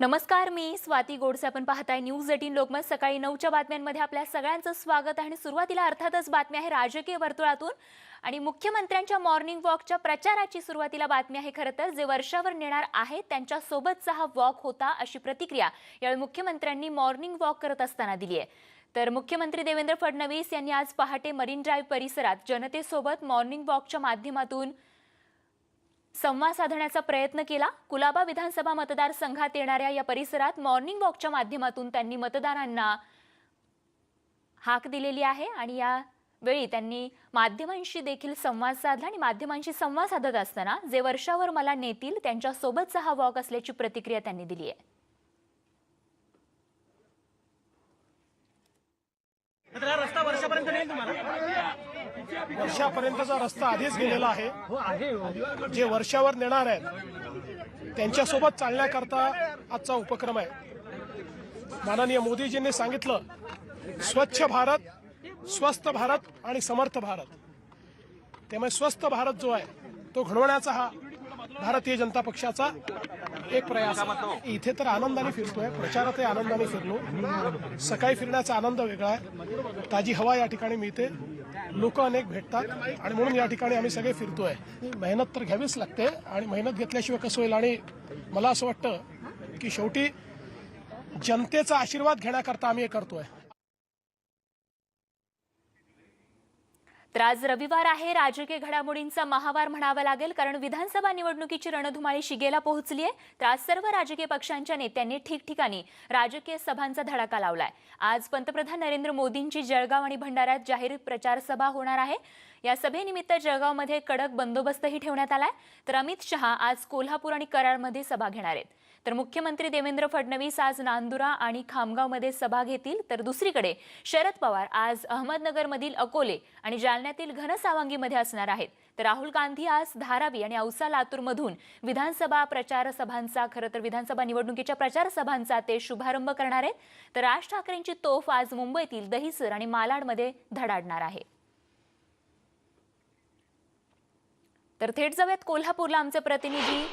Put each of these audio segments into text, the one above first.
नमस्कार मी स्वाती गोडसे. आपण पाहताय न्यूज एटीन लोकमत. सकाळी नऊच्या बातम्यांमध्ये आपल्या सगळ्यांचं स्वागत आहे आणि सुरुवातीला अर्थातच बातमी आहे राजकीय वर्तुळातून. आणि मुख्यमंत्र्यांच्या मॉर्निंग वॉकच्या प्रचाराची सुरुवातीला बातमी आहे खरं तर. जे वर्षावर नेणार आहेत त्यांच्या सोबतचा हा वॉक होता अशी प्रतिक्रिया यावेळी मुख्यमंत्र्यांनी मॉर्निंग वॉक करत असताना दिली आहे. तर मुख्यमंत्री देवेंद्र फडणवीस यांनी आज पहाटे मरीन ड्राईव्ह परिसरात जनतेसोबत मॉर्निंग वॉकच्या माध्यमातून संवाद साधण्याचा प्रयत्न केला. कुलाबा विधानसभा मतदारसंघात येणाऱ्या या परिसरात मॉर्निंग वॉकच्या माध्यमातून त्यांनी मतदारांना हाक दिलेली आहे आणि या वेळी त्यांनी माध्यमांशी देखील संवाद साधला आणि माध्यमांशी संवाद साधत असताना जे वर्षावर मला नेतील त्यांच्या सोबतचा हा वॉक असल्याची प्रतिक्रिया त्यांनी दिली आहे. हा रस्ता वर्षापर्यंत नेईल तुम्हाला? वर्षापर्यंतचा रस्ता आधीच गेलेला आहे. जे वर्षावर नेणार आहेत त्यांच्यासोबत चालण्याकरता आजचा उपक्रम आहे. माननीय मोदीजींनी सांगितलं स्वच्छ भारत स्वस्थ भारत आणि समर्थ भारत. त्यामुळे स्वस्थ भारत जो आहे तो घडवण्याचा हा भारतीय जनता पक्षाचा एक प्रयास. इथे तर आनंदाने फिरतोय प्रचारातही आनंदाने फिरलो. सकाळी फिरण्याचा आनंद वेगळा आहे. ताजी हवा या ठिकाणी मिळते. लोक अनेक भेटतात आणि म्हणून या ठिकाणी आम्ही सगळे फिरतोय. मेहनत तर घ्यावीच लागते आणि मेहनत घेतल्याशिवाय कसं होईल? आणि मला असं वाटतं की शेवटी जनतेचा आशीर्वाद घेण्याकरता आम्ही हे करतोय. तर आज रविवार आहे. राजकीय घडामोडींचा महावार म्हणावा लागेल कारण विधानसभा निवडणुकीची रणधुमाळी शिगेला पोहोचली आहे. तर आज सर्व राजकीय पक्षांच्या नेत्यांनी ठिकठिकाणी राजकीय सभांचा धडाका लावलाय. आज पंतप्रधान नरेंद्र मोदींची जळगाव आणि भंडाऱ्यात जाहीर प्रचार सभा होणार आहे. या सभेनिमित्त जळगावमध्ये कडक बंदोबस्तही ठेवण्यात आलाय. तर अमित शहा आज कोल्हापूर आणि कराडमध्ये सभा घेणार आहेत. तर मुख्यमंत्री देवेंद्र फडणवीस आज नांदुरा आणि खामगावमध्ये सभा घेतील. तर दुसरीकडे शरद पवार आज अहमदनगरमधील अकोले आणि जालन्यातील घनसावंगीमध्ये असणार आहेत. तर राहुल गांधी आज धारावी आणि औसा लातूरमधून विधानसभा प्रचार सभांचा खरं तर विधानसभा निवडणुकीच्या प्रचार सभांचा ते शुभारंभ करणार आहेत. तर राज ठाकरेंची तोफ आज मुंबईतील दहिसर आणि मालाडमध्ये धडाडणार आहे. तर थेट जाऊयात कोल्हापूरला आमचे प्रतिनिधी.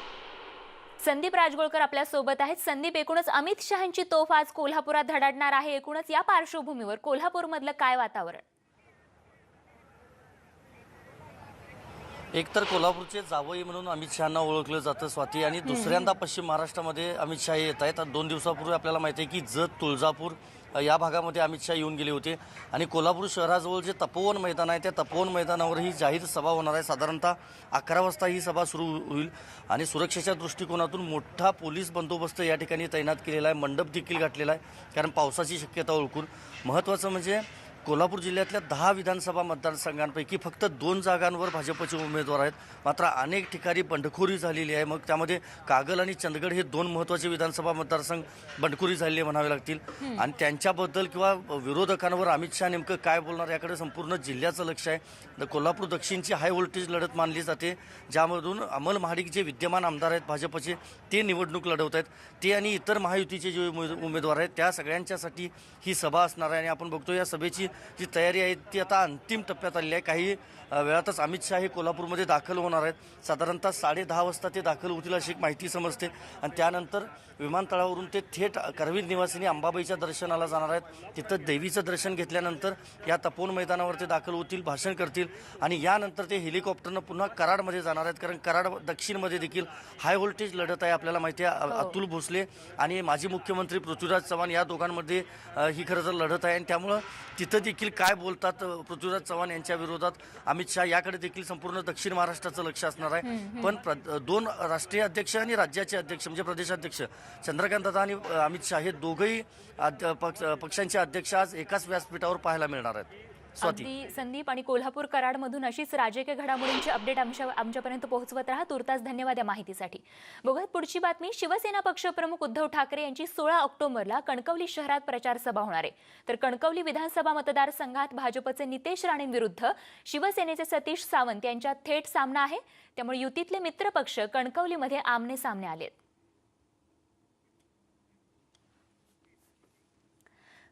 संदीप राजगोळकर आपल्यासोबत आहेत. संदीप एकूणच अमित शहांची तोफ आज कोल्हापुरात धडाडणार आहे. एकूणच या पार्श्वभूमीवर कोल्हापूरमधलं काय वातावरण? एक तर कोल्हापूरचे जावई म्हणून अमित शहाना ओळखलं जातं स्वाती आणि दुसऱ्यांदा पश्चिम महाराष्ट्रामध्ये अमित शहा येत आहेत. दोन दिवसापूर्वी आपल्याला माहिती आहे की जत तुळजापूर या भागामध्ये अमित शहा येऊन गेले होते. आणि कोल्हापूर शहराजवळ जे तपोवन मैदान आहे त्या तपोवन मैदानावर ही जाहीर सभा होणार आहे. साधारणतः अकरा वाजता ही सभा सुरू होईल. आणि सुरक्षेच्या दृष्टिकोनातून मोठा पोलीस बंदोबस्त या ठिकाणी तैनात केलेला आहे. मंडप देखील घातलेला आहे कारण पावसाची शक्यता ओळखून. महत्त्वाचं म्हणजे कोल्हापूर जिल्ह्यातल्या दहा विधानसभा मतदारसंघांपैकी फक्त दोन जागांवर भाजपचे उमेदवार आहेत. मात्र अनेक ठिकाणी बंडखोरी झालेली आहे. मग त्यामध्ये कागल आणि चंदगड हे दोन महत्त्वाचे विधानसभा मतदारसंघ बंडखोरी झालेले म्हणावे लागतील. आणि त्यांच्याबद्दल किंवा विरोधकांवर अमित शहा नेमकं काय बोलणार याकडे संपूर्ण जिल्ह्याचं लक्ष आहे. कोल्हापूर दक्षिणची हाय व्होल्टेज लढत मानली जाते. ज्यामधून अमल महाडिक जे विद्यमान आमदार आहेत भाजपचे ते निवडणूक लढवत आहेत. ते आणि इतर महायुतीचे जे उमेद- उमेदवार आहेत त्या सगळ्यांच्यासाठी ही सभा असणार आहे आणि आपण बघतो या सभेची जी तयारी आहे ती आता अंतिम टप्प्यात आलेली आहे. काही वेळातच अमित शहा हे कोल्हापूरमध्ये दाखल होणार आहेत. साधारणतः साडे दहा वाजता ते दाखल होतील अशी एक माहिती समजते. आणि त्यानंतर विमानतळावरून ते थेट करवीर निवासिनी अंबाबाईच्या दर्शनाला जाणार आहेत. तिथं देवीचं दर्शन घेतल्यानंतर या तपोवन मैदानावर ते दाखल होतील भाषण करतील आणि यानंतर ते हेलिकॉप्टरनं पुन्हा कराडमध्ये जाणार आहेत. कारण कराड दक्षिणमध्ये देखील हाय व्होल्टेज लढत आहे आपल्याला माहिती आहे. अ- अतुल भोसले आणि माजी मुख्यमंत्री पृथ्वीराज चव्हाण या दोघांमध्ये ही खरं तर लढत आहे. आणि त्यामुळं तिथं देखील काय बोलतात पृथ्वीराज चव्हाण यांच्या विरोधात? अमित शहा याकडे देखील संपूर्ण दक्षिण महाराष्ट्राचं लक्ष असणार आहे. पण प्र- दोन राष्ट्रीय अध्यक्ष आणि राज्याचे अध्यक्ष म्हणजे प्रदेशाध्यक्ष चंद्रकांत दादा आणि अमित शाह हे दोघंही पक्ष- पक्षांचे अध्यक्ष आज एकाच व्यासपीठावर पाहायला मिळणार आहेत. स्वाती. अगदी संदीप आणि कोल्हापूर कराडमधून अशीच राजकीय घडामोडींची अपडेट आमच्या आमच्यापर्यंत पोहोचवत राहा. तुर्तास धन्यवाद या माहितीसाठी. बघूयात पुढची बातमी. शिवसेना पक्षप्रमुख उद्धव ठाकरे यांची सोळा ऑक्टोबरला कणकवली शहरात प्रचार सभा होणार आहे. तर कणकवली विधानसभा मतदारसंघात भाजपचे नितेश राणेंविरुद्ध शिवसेनेचे सतीश सावंत यांच्यात थेट सामना आहे. त्यामुळे युतीतले मित्रपक्ष कणकवलीमध्ये आमने सामने आलेत.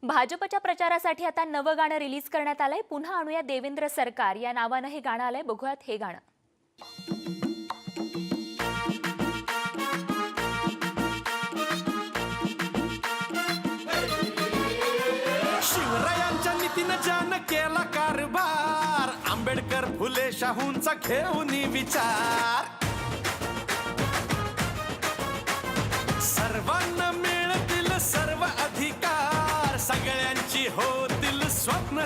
भाजपच्या प्रचारासाठी आता नवं गाणं रिलीज करण्यात आलंय. पुन्हा आणूया देवेंद्र सरकार. या नावानं हे गाणं आलंय. बघूयात हे गाणं. केला कारभार. आंबेडकर फुले शाहूंचा घेऊन विचार. सर्वांना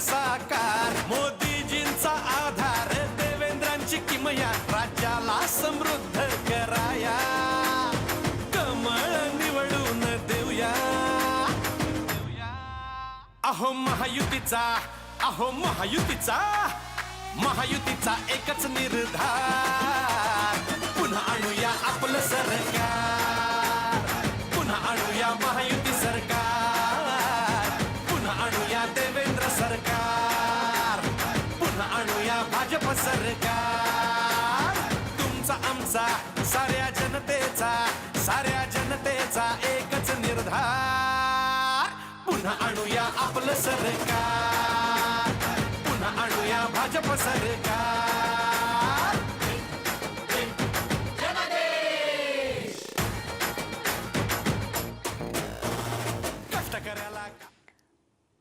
साकार. मोदीजींचा आधार देवेंद्रांची किमया राज्याला समृद्ध कराया. कमळ निवडून देऊया. अहो महायुतीचा अहो महायुतीचा महायुतीचा एकच निर्धार. पुन्हा आणूया आपलं सरकार. भाजप सरकार. तुमचा आमचा साऱ्या जनतेचा साऱ्या जनतेचा एकच निर्धार. पुन्हा आणूया आपलं सरकार. पुन्हा आणूया भाजप सरकार.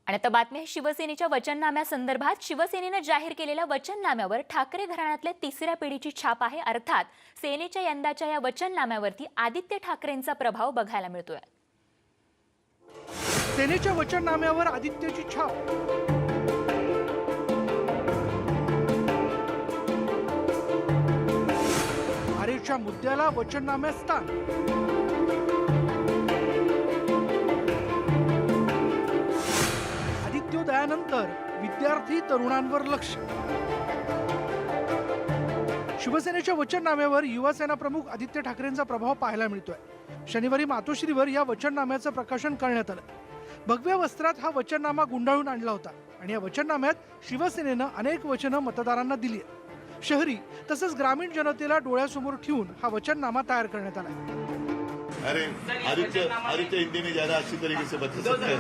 आणि आता बातमी आहे शिवसेनेच्या वचननाम्यासंदर्भात शिवसेनेनं जाहीर केलेल्या वचननाम्यावर ठाकरे घराण्यातल्या तिसऱ्या पिढीची छाप आहे. अर्थात सेनेच्या यंदाच्या या वचननाम्यावरती आदित्य ठाकरेंचा प्रभाव बघायला मिळतोय. सेनेच्या वचननाम्यावर आदित्यची छाप. आरेच्या मुद्द्याला वचननाम्यात स्थान. सूर्योदयानंतर विद्यार्थी तरुणांवर लक्ष. शिवसेनेच्या वचननाम्यावर युवासेना प्रमुख आदित्य ठाकरेंचा प्रभाव पाहायला मिळतोय. शनिवारी मातोश्रीवर या वचननाम्याचं प्रकाशन करण्यात आलं. भगव्या वस्त्रात हा वचननामा गुंडाळून आणला होता आणि या वचननाम्यात शिवसेनेनं अनेक वचनं मतदारांना दिली आहेत. शहरी तसंच ग्रामीण जनतेला डोळ्यासमोर ठेवून हा वचननामा तयार करण्यात आला अरे आदित्य आदित्य हिंदी में ज्यादा अच्छी तरीके से बता सकते हैं।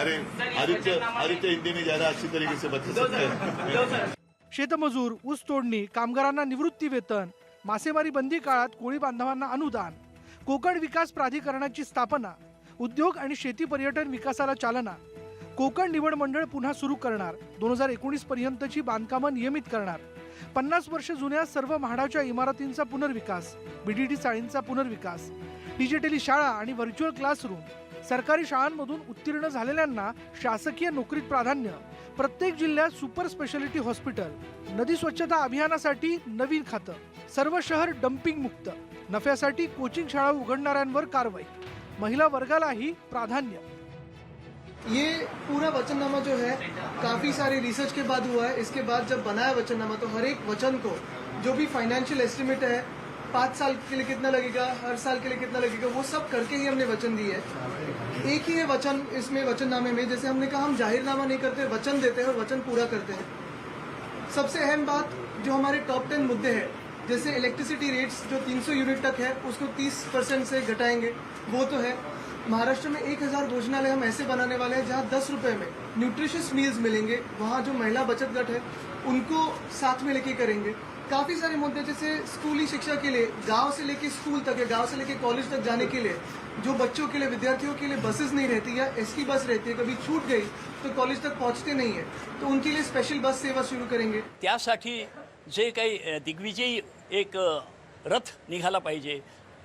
अरे आदित्य आदित्य हिंदी में ज्यादा अच्छी तरीके से बता सकते हैं। शेतमजूर ऊस तोडणी कामगारांना निवृत्ती वेतन मासेमारी बंदी काळात कोळी बांधवांना अनुदान कोकण विकास प्राधिकरणाची स्थापना उद्योग आणि शेती पर्यटन विकासाला चालना कोकण निवड मंडळ पुन्हा सुरू करणार. दोन हजार एकोणीस पर्यंतची बांधकामं नियमित करणार. पन्नास वर्ष जुन्या सर्व म्हाडाच्या इमारतींचा पुनर्विकास बीडीटी चाळींचा पुनर्विकास डिजिटली शाळा आणि व्हर्च्युअल क्लासरूम सरकारी शाळांमधून उत्तीर्ण झालेल्यांना शासकीय नोकरीत प्राधान्य प्रत्येक जिल्ह्यात सुपर स्पेशालिटी हॉस्पिटल नदी स्वच्छता अभियानासाठी नवीन खातं सर्व शहर डम्पिंग मुक्त नफ्यासाठी कोचिंग शाळा उघडणाऱ्यांवर कारवाई. महिला वर्गालाही प्राधान्य. ये पूरा वचननामा जो है, काफ़ी सारे रिसर्च के बाद हुआ है। इसके बाद जब बनाया वचननामा तो हर एक वचन को, जो भी फाइनेंशियल एस्टिमेट है, पाँच साल के लिए कितना लगेगा, हर साल के लिए कितना लगेगा, वो सब करके ही हमने वचन दिए है। एक ही है वचन, इसमें वचननामे में, जैसे हमने कहा, हम जाहिरनामा नहीं करते, वचन देते हैं और वचन पूरा करते हैं। सबसे अहम बात, जो हमारे टॉप टेन मुद्दे हैं, जैसे इलेक्ट्रिसिटी रेट्स जो 300 यूनिट तक है, उसको 30 परसेंट से घटाएँगे, वो तो है। महाराष्ट्र में 1000 भोजनालय हम ऐसे बनाने वाले हैं जहाँ दस रुपए में न्यूट्रिशियस मील्स मिलेंगे। वहाँ जो महिला बचत गट है, उनको साथ में लेके करेंगे। काफ़ी सारे मुद्दे, जैसे स्कूली शिक्षा के लिए, गाँव से लेके स्कूल तक या गाँव से लेके कॉलेज तक जाने के लिए, जो बच्चों के लिए, विद्यार्थियों के लिए बसेस नहीं रहती या एसटी बस रहती है, कभी छूट गई तो कॉलेज तक पहुँचते नहीं है। तो उनके लिए स्पेशल बस सेवा शुरू करेंगे। त्यासाठी जे दिग्विजयी एक रथ निघाला पाहिजे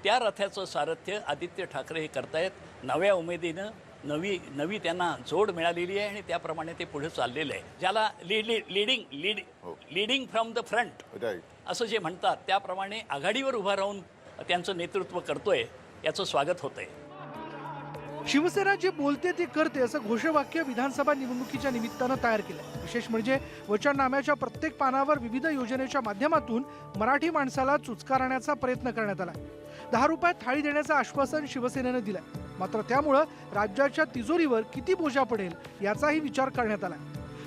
त्या रथाचं सारथ्य आदित्य ठाकरे हे करतायत. नव्या उमेदीनं नवी नवी त्यांना जोड मिळालेली आहे आणि त्याप्रमाणे ते पुढे चाललेलं आहे. ज्याला lead leading lead leading from the front असं जे म्हणतात त्याप्रमाणे आघाडीवर उभा राहून त्यांचं नेतृत्व करतोय याचं स्वागत होतंय. शिवसेना जे बोलते ते करते असं घोषवाक्य विधानसभा निवडणुकीच्या निमित्तानं तयार केलंय. विशेष म्हणजे वचननाम्याच्या प्रत्येक पानावर विविध योजनेच्या माध्यमातून मराठी माणसाला चुचकारण्याचा प्रयत्न करण्यात आला दहा रुपयात थाळी देण्याचं आश्वासन शिवसेनेनं दिलंय. मात्र त्यामुळं राज्याच्या तिजोरीवर किती बोजा पडेल याचाही विचार करण्यात आला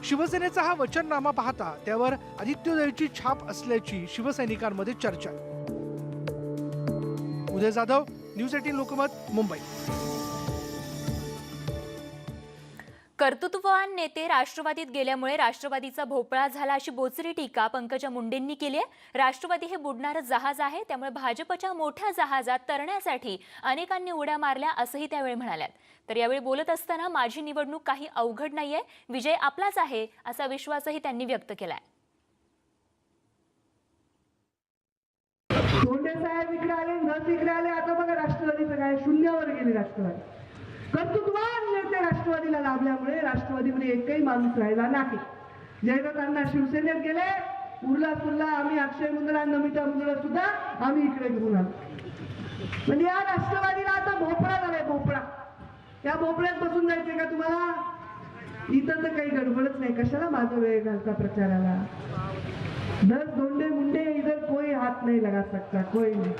शिवसेनेचा हा वचननामा पाहता त्यावर आदित्योदयची छाप असल्याची शिवसैनिकांमध्ये चर्चा. Uday Jadhav news eighteen Lokmat Mumbai. कर्तृत्ववान नेते राष्ट्रवादीत गेल्यामुळे राष्ट्रवादीचा भोपळा झाला अशी बोचरी टीका पंकजा मुंडेंनी केली आहे. राष्ट्रवादी हे बुडणारं जहाज आहे त्यामुळे भाजपच्या मोठ्या जहाजात तरण्यासाठी अनेकांनी उड्या मारल्या असंही त्यावेळी म्हणाल्यात. तर यावेळी बोलत असताना माझी निवडणूक काही अवघड नाहीये विजय आपलाच आहे असा विश्वासही त्यांनी व्यक्त केलाय. धोंडे साहेब इकडे आले नस इकडे आले. आता बघा राष्ट्रवादीचं काय शून्यावर गेले राष्ट्रवादी. कर्तृत्वान नेते राष्ट्रवादीला लाभल्यामुळे. राष्ट्रवादीमध्ये एकही माणूस राहिला नाही. जयदत्तांना शिवसेनेत गेले. उरला पुरला आम्ही अक्षय मुंदडा नमिता मुंदडा सुद्धा आम्ही इकडे घेऊन आलो. म्हणजे या राष्ट्रवादीला आता भोपळा झालाय भोपळा. या भोपळ्यात बसून जायचंय का तुम्हाला? इथं तर काही गडबडच नाही. कशाला माझा वेळ घालता प्रचाराला? दस धोंडे मुंडे इधर कोई हात नाही लगा सकता कोई नाही.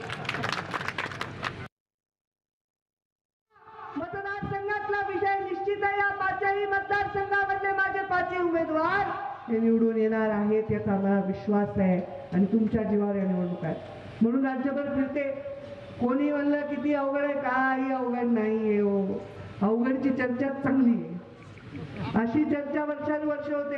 आहे मतदारसंघामधले माझे पाचही उमेदवार हे निवडून येणार आहेत याचा मला विश्वास आहे आणि तुमच्या जीवावर या निवडणूक आहेत. म्हणून राज्यभर फिरते. कोणी म्हणलं किती अवघड आहे? काही अवघड नाही आहे हो. अवघडची चर्चा चांगली आहे. अशी चर्चा वर्षानुवर्ष होते.